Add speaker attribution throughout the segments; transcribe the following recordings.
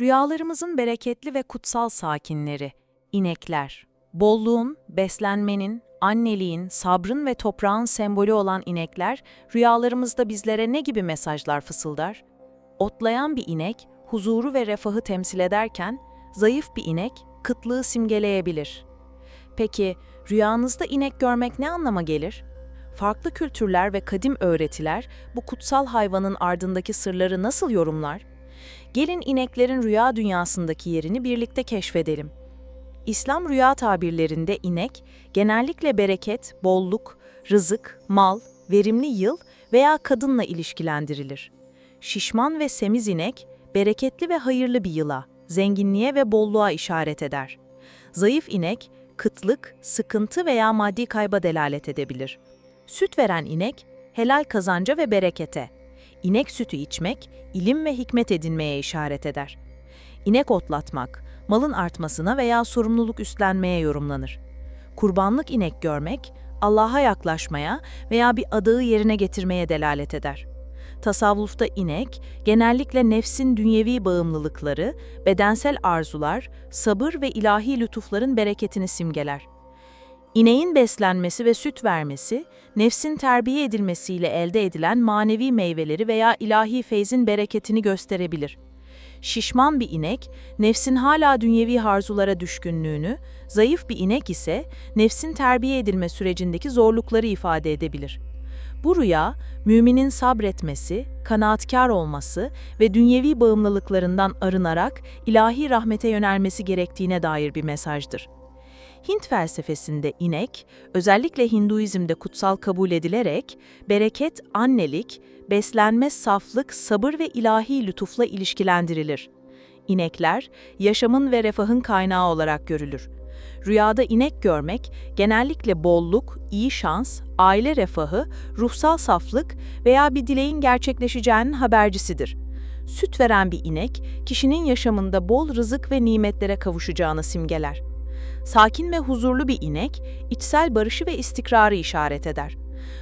Speaker 1: Rüyalarımızın bereketli ve kutsal sakinleri, inekler. Bolluğun, beslenmenin, anneliğin, sabrın ve toprağın sembolü olan inekler, rüyalarımızda bizlere ne gibi mesajlar fısıldar? Otlayan bir inek, huzuru ve refahı temsil ederken, zayıf bir inek, kıtlığı simgeleyebilir. Peki, rüyanızda inek görmek ne anlama gelir? Farklı kültürler ve kadim öğretiler bu kutsal hayvanın ardındaki sırları nasıl yorumlar? Gelin ineklerin rüya dünyasındaki yerini birlikte keşfedelim. İslam rüya tabirlerinde inek, genellikle bereket, bolluk, rızık, mal, verimli yıl veya kadınla ilişkilendirilir. Şişman ve semiz inek, bereketli ve hayırlı bir yıla, zenginliğe ve bolluğa işaret eder. Zayıf inek, kıtlık, sıkıntı veya maddi kayba delalet edebilir. Süt veren inek, helal kazanca ve berekete. İnek sütü içmek, ilim ve hikmet edinmeye işaret eder. İnek otlatmak, malın artmasına veya sorumluluk üstlenmeye yorumlanır. Kurbanlık inek görmek, Allah'a yaklaşmaya veya bir adağı yerine getirmeye delalet eder. Tasavvufta inek, genellikle nefsin dünyevi bağımlılıkları, bedensel arzular, sabır ve ilahi lütufların bereketini simgeler. İneğin beslenmesi ve süt vermesi, nefsin terbiye edilmesiyle elde edilen manevi meyveleri veya ilahi feyzin bereketini gösterebilir. Şişman bir inek, nefsin hala dünyevi harzulara düşkünlüğünü, zayıf bir inek ise nefsin terbiye edilme sürecindeki zorlukları ifade edebilir. Bu rüya, müminin sabretmesi, kanaatkar olması ve dünyevi bağımlılıklarından arınarak ilahi rahmete yönelmesi gerektiğine dair bir mesajdır. Hint felsefesinde inek, özellikle Hinduizm'de kutsal kabul edilerek, bereket, annelik, beslenme, saflık, sabır ve ilahi lütufla ilişkilendirilir. İnekler, yaşamın ve refahın kaynağı olarak görülür. Rüyada inek görmek, genellikle bolluk, iyi şans, aile refahı, ruhsal saflık veya bir dileğin gerçekleşeceğinin habercisidir. Süt veren bir inek, kişinin yaşamında bol rızık ve nimetlere kavuşacağını simgeler. Sakin ve huzurlu bir inek, içsel barışı ve istikrarı işaret eder.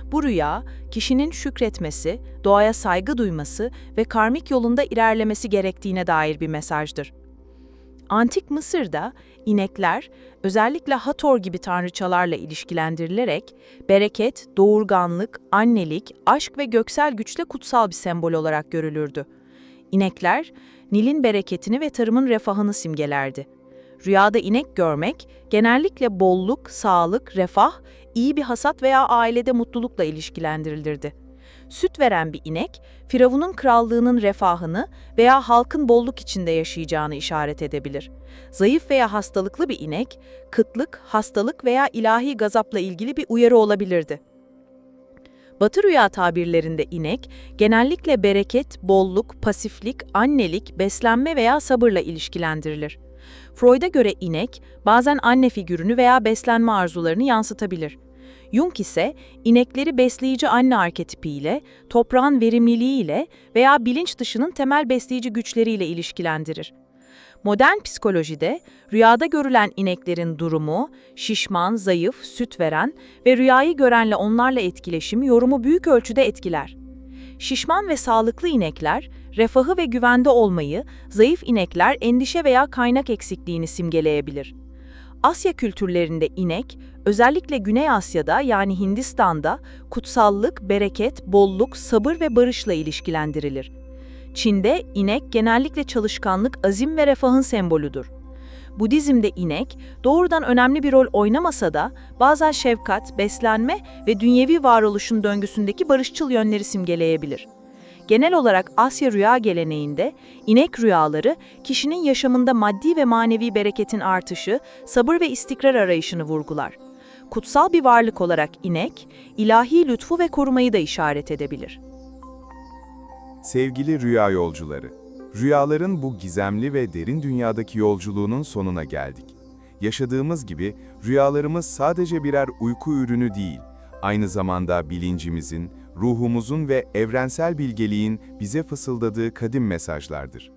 Speaker 1: Bu rüya, kişinin şükretmesi, doğaya saygı duyması ve karmik yolunda ilerlemesi gerektiğine dair bir mesajdır. Antik Mısır'da inekler, özellikle Hator gibi tanrıçalarla ilişkilendirilerek, bereket, doğurganlık, annelik, aşk ve göksel güçle kutsal bir sembol olarak görülürdü. İnekler, Nil'in bereketini ve tarımın refahını simgelerdi. Rüyada inek görmek, genellikle bolluk, sağlık, refah, iyi bir hasat veya ailede mutlulukla ilişkilendirilirdi. Süt veren bir inek, Firavun'un krallığının refahını veya halkın bolluk içinde yaşayacağını işaret edebilir. Zayıf veya hastalıklı bir inek, kıtlık, hastalık veya ilahi gazapla ilgili bir uyarı olabilirdi. Batı rüya tabirlerinde inek, genellikle bereket, bolluk, pasiflik, annelik, beslenme veya sabırla ilişkilendirilir. Freud'a göre inek, bazen anne figürünü veya beslenme arzularını yansıtabilir. Jung ise inekleri besleyici anne arketipiyle, toprağın verimliliğiyle veya bilinç dışının temel besleyici güçleriyle ilişkilendirir. Modern psikolojide rüyada görülen ineklerin durumu, şişman, zayıf, süt veren ve rüyayı görenle onlarla etkileşimi yorumu büyük ölçüde etkiler. Şişman ve sağlıklı inekler, refahı ve güvende olmayı, zayıf inekler endişe veya kaynak eksikliğini simgeleyebilir. Asya kültürlerinde inek, özellikle Güney Asya'da yani Hindistan'da kutsallık, bereket, bolluk, sabır ve barışla ilişkilendirilir. Çin'de inek genellikle çalışkanlık, azim ve refahın sembolüdür. Budizm'de inek doğrudan önemli bir rol oynamasa da bazen şefkat, beslenme ve dünyevi varoluşun döngüsündeki barışçıl yönleri simgeleyebilir. Genel olarak Asya rüya geleneğinde inek rüyaları kişinin yaşamında maddi ve manevi bereketin artışı, sabır ve istikrar arayışını vurgular. Kutsal bir varlık olarak inek, ilahi lütfu ve korumayı da işaret edebilir.
Speaker 2: Sevgili rüya yolcuları, rüyaların bu gizemli ve derin dünyadaki yolculuğunun sonuna geldik. Yaşadığımız gibi rüyalarımız sadece birer uyku ürünü değil, aynı zamanda bilincimizin, ruhumuzun ve evrensel bilgeliğin bize fısıldadığı kadim mesajlardır.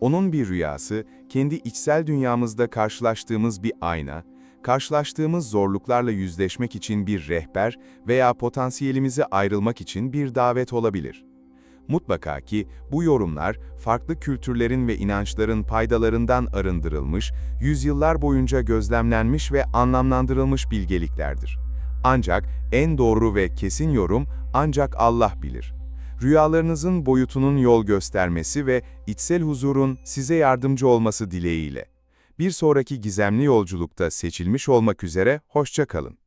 Speaker 2: Onun bir rüyası, kendi içsel dünyamızda karşılaştığımız bir ayna, karşılaştığımız zorluklarla yüzleşmek için bir rehber veya potansiyelimize ayrılmak için bir davet olabilir. Mutlaka ki bu yorumlar farklı kültürlerin ve inançların paydalarından arındırılmış, yüzyıllar boyunca gözlemlenmiş ve anlamlandırılmış bilgeliklerdir. Ancak en doğru ve kesin yorum ancak Allah bilir. Rüyalarınızın boyutunun yol göstermesi ve içsel huzurun size yardımcı olması dileğiyle. Bir sonraki gizemli yolculukta seçilmiş olmak üzere hoşça kalın.